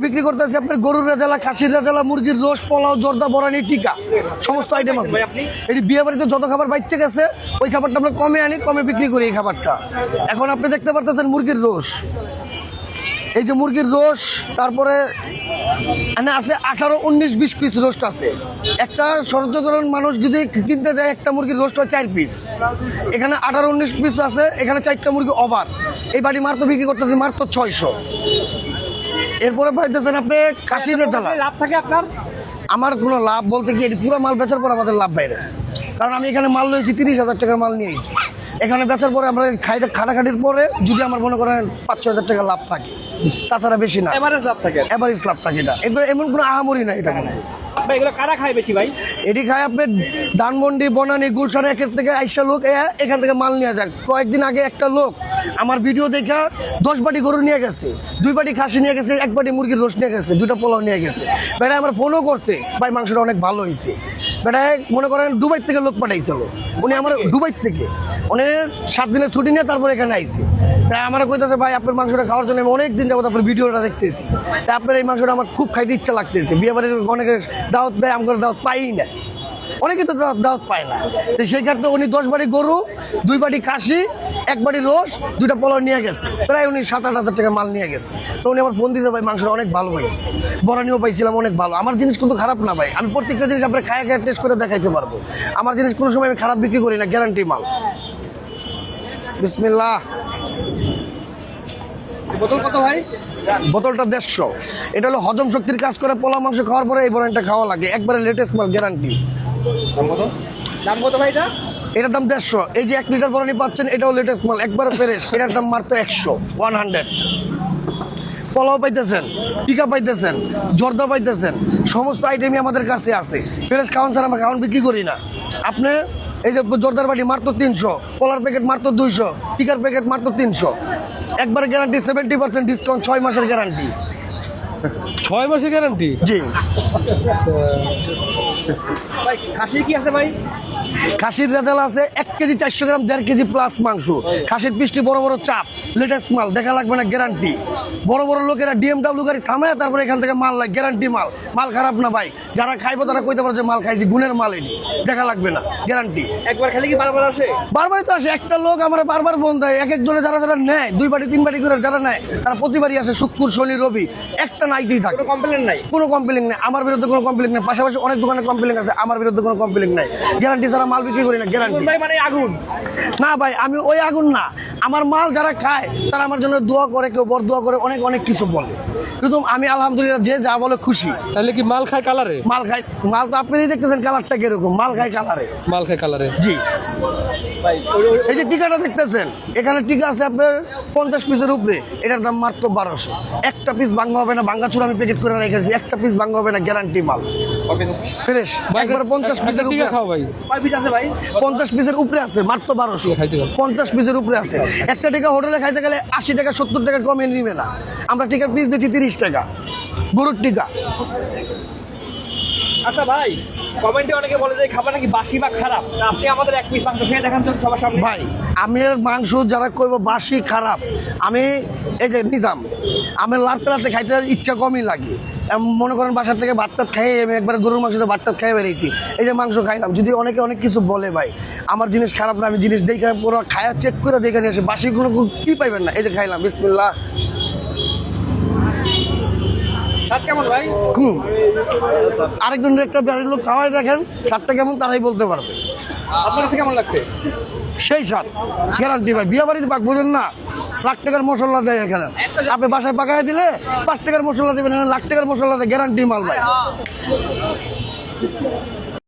বিক্রি করতেছি আপনার গরুর রেজালা খাসির রেজালা মুরগির রোস পোলাও জর্দা বরানি টিকা সমস্ত আইটেম আছে। এটি বিয়ে বাড়িতে যত খাবার বাইচ্ছে গেছে ওই খাবারটা আমরা কমে আনি কমে বিক্রি করি এই খাবারটা। এখন আপনি দেখতে পারতেছেন মুরগির রোস। এই যে মুরগির রোস তারপরে এখানে আছে আঠারো উনিশ বিশ পিস রোস্ট আছে। একটা সর্বসাধারণ মানুষ যদি কিনতে যায় একটা মুরগির রোস্ট হয় চার পিস এখানে আঠারো উনিশ পিস আছে এখানে চারটা মুরগি অবার এই বাড়ি মাত্র বিক্রি করতেছে মাত্র ছয়শো। এরপরে পাইতেছেন আপনি কাশির জ্বালা লাভ থাকে আপনার? আমার কোনো লাভ বলতে কি এটি পুরো মাল বেচার পর আমাদের লাভ বাইরে। কারণ আমি এখানে মাল লয়েছি তিরিশ হাজার টাকার মাল নিয়ে এসেছি এখানে বেচার পরে আমরা খাইতে খাটাখাটির পরে যদি আমার মনে করেন পাঁচ ছ হাজার টাকা লাভ থাকে। তাছাড়া বেশি না। এভারেজ লাভ থাকে। এভারেজ লাভ থাকে এটা। এগুলো এমন কোনো আহামরি না এটা এগুলো কারা খায় বেশি ভাই? এটি খায় আপনি ধানমন্ডি বনানি গুলশান একের থেকে আইসা লোক এখান থেকে মাল নিয়ে যাক কয়েকদিন আগে একটা লোক আমার ভিডিও দেখা দশ বাটি গরু নিয়ে গেছে, দুই বাটি খাসি নিয়ে গেছে, এক বাটি মুরগির রোস্ট নিয়ে গেছে দুটো পোলাও নিয়ে গেছে। বেটা আমার ফোনও করছে, ভাই, মাংসটা অনেক ভালো হয়েছে। বেটা মনে করেন দুবাই থেকে লোক পাঠাইছিল। উনি আমার দুবাই থেকে। অনেক সাত দিনের ছুটি নিয়ে তারপর এখানে আইছে। তাই আমার কইতেছে, ভাই, আপনার মাংসটা খাওয়ার জন্য আমি অনেক দিন যাবত আপনার ভিডিওটা দেখতেছি। তাই আপনার এই মাংসটা আমার খুব খাইতে ইচ্ছা লাগতেছে। বিয়ে বাড়ির অনেকে দাওয়াত দেয় আমার দাওয়াত পাই না। অনেকে তো দাওয়াত- পায় না। তো সেই ক্ষেত্রে উনি দশ বাড়ি গরু দুই বাড়ি কাশি এক বাড়ি রোস দুইটা পোলাও নিয়ে গেছে। প্রায় উনি সাত আট হাজার টাকা মাল নিয়ে গেছে। তো উনি আমার ফোন দিতে ভাই মাংসটা অনেক ভালো হয়েছে। বরানিও পাইছিলাম অনেক ভালো। আমার জিনিস কিন্তু খারাপ না ভাই। আমি প্রত্যেকটা জিনিস আপনার খায় খায় টেস্ট করে দেখাইতে পারব। আমার জিনিস কোনো সময় আমি খারাপ বিক্রি করি না গ্যারান্টি মাল। বিসমিল্লাহ। বোতল কত ভাই? বোতলটা দেড়শো। এটা হলো হজম শক্তির কাজ করে পোলা মাংস খাওয়ার পরে এই বরানটা খাওয়া লাগে। একবারে লেটেস্ট মাল গ্যারান্টি দাম কত? দাম কত ভাই এটা? এটার দাম দেড়শো। এই যে এক লিটার বরানি পাচ্ছেন এটাও লেটেস্ট মাল একবারে ফ্রেশ এটার দাম মাত্র একশো ওয়ান হান্ড্রেড পোলাও পাইতেছেন টিকা পাইতেছেন জর্দা পাইতেছেন সমস্ত আইটেমই আমাদের কাছে আছে। ফ্রেশ খাওয়ান ছাড়া আমরা খাওয়ান বিক্রি করি না। আপনি এই যে জর্দার বাটি মাত্র তিনশো পোলার প্যাকেট মাত্র দুইশো টিকার প্যাকেট মাত্র তিনশো। একবারে গ্যারান্টি সেভেন্টি পার্সেন্ট ডিসকাউন্ট ছয় মাসের গ্যারান্টি ছয় মাসের গ্যারান্টি জি। ভাই খাসি কি আছে ভাই? খাসির রেজাল আছে এক কেজি চারশো গ্রাম দেড় কেজি প্লাস মাংস। খাসির পিসটি বড় বড় চাপ লেটেস্ট মাল দেখা লাগবে না গ্যারান্টি বড় বড় লোকেরা ডিএমডাব্লিউ গাড়ি থামায় তারপরে এখান থেকে মাল লাগে গ্যারান্টি মাল। মাল খারাপ না ভাই। যারা খাইবো তারা কইতে পারে যে মাল খাইছি গুণের মাল এটি। দেখা লাগবে না গ্যারান্টি একবার খেলে কি বারবার আসে? বারবারই তো আসে। একটা লোক আমার বারবার ফোন দেয় এক একজনে যারা যারা নেয় দুই বাটি তিন বাটি করে যারা নেয় তারা প্রতিবারই আসে শুক্র শনি রবি একটা নাইতেই থাকে। কোনো কমপ্লেন নাই? কোনো কমপ্লেন নেই। আমার বিরুদ্ধে কোনো কমপ্লেন নেই। পাশাপাশি অনেক দোকানে কমপ্লেন আছে আমার বিরুদ্ধে কোনো কমপ্লেন নাই। গ্যারান্টি ছাড়া মাল বিক্রি করি না গ্যারান্টি ভাই মানে আগুন? না ভাই আমি ওই আগুন না। আমার মাল যারা খায় তারা আমার জন্য দোয়া করে কেউ বর দোয়া করে অনেক অনেক কিছু বলে। কিন্তু আমি আলহামদুলিল্লাহ যে যা বলে খুশি। তাহলে কি মাল খায় কালারে? মাল খায় মাল তো আপনি দেখতেছেন কালারটা কীরকম মাল খায় কালারে। মাল খায় কালারে। জি। এই যে টিকাটা দেখতেছেন এখানে টিকা আছে আপনার পঞ্চাশ পিসের উপরে এটার দাম মাত্র বারোশো। একটা পিস ভাঙ্গা হবে না ভাঙ্গা চুর আমি প্যাকেট করে রেখেছি একটা পিস ভাঙ্গা হবে না গ্যারান্টি মাল? ফ্রেশ একবার পঞ্চাশ পিসের টিকা উপরে খাও ভাই। পিস আছে ভাই? পঞ্চাশ পিসের উপরে আছে মাত্র বারোশো। পঞ্চাশ পিসের উপরে আছে। একটা টিকা হোটেলে খাইতে গেলে আশি টাকা সত্তর টাকা কমে নিবে না। আমরা টিকার পিস দিচ্ছি তিরিশ টাকা। গরুর টিকা। আচ্ছা ভাই, কমেন্টে অনেকে বলে যে খাবার নাকি বাসি বা খারাপ? আপনি আমাদের এক পিস মাংস খেয়ে দেখান তো সবার সামনে। ভাই, আমি মাংস যারা কইব বাসি, খারাপ, আমি এই যে নিজাম, আমি লাড়তে লাড়তে খাইতে ইচ্ছা কমই লাগে। মনে করেন বাসার থেকে ভাত টাত খাই আমি একবার গরুর মাংস তো ভাত টাত খাই বেরিয়েছি এই যে মাংস খাইলাম, যদি অনেকে অনেক কিছু বলে ভাই, আমার জিনিস খারাপ না, আমি জিনিস দেখে পুরো খায়া চেক করে দেখে নিয়ে আসি, বাসি কোনো কি পাইবেন না। এই যে খাইলাম, বিসমিল্লাহ স্বাদ কেমন ভাই হুম আরেকজন একটা বাড়ির লোক খাওয়াই দেখেন স্বাদটা কেমন তারাই বলতে পারবে। আপনার কাছে কেমন লাগছে? সেই স্বাদ। গ্যারান্টি ভাই বিয়ে বাড়ির পাক বোঝেন না লাখ টাকার মশলা দেয় এখানে। আপনি বাসায় পাকায় দিলে পাঁচ টাকার মশলা দেবেন লাখ টাকার মশলা দেয় গ্যারান্টি মাল ভাই।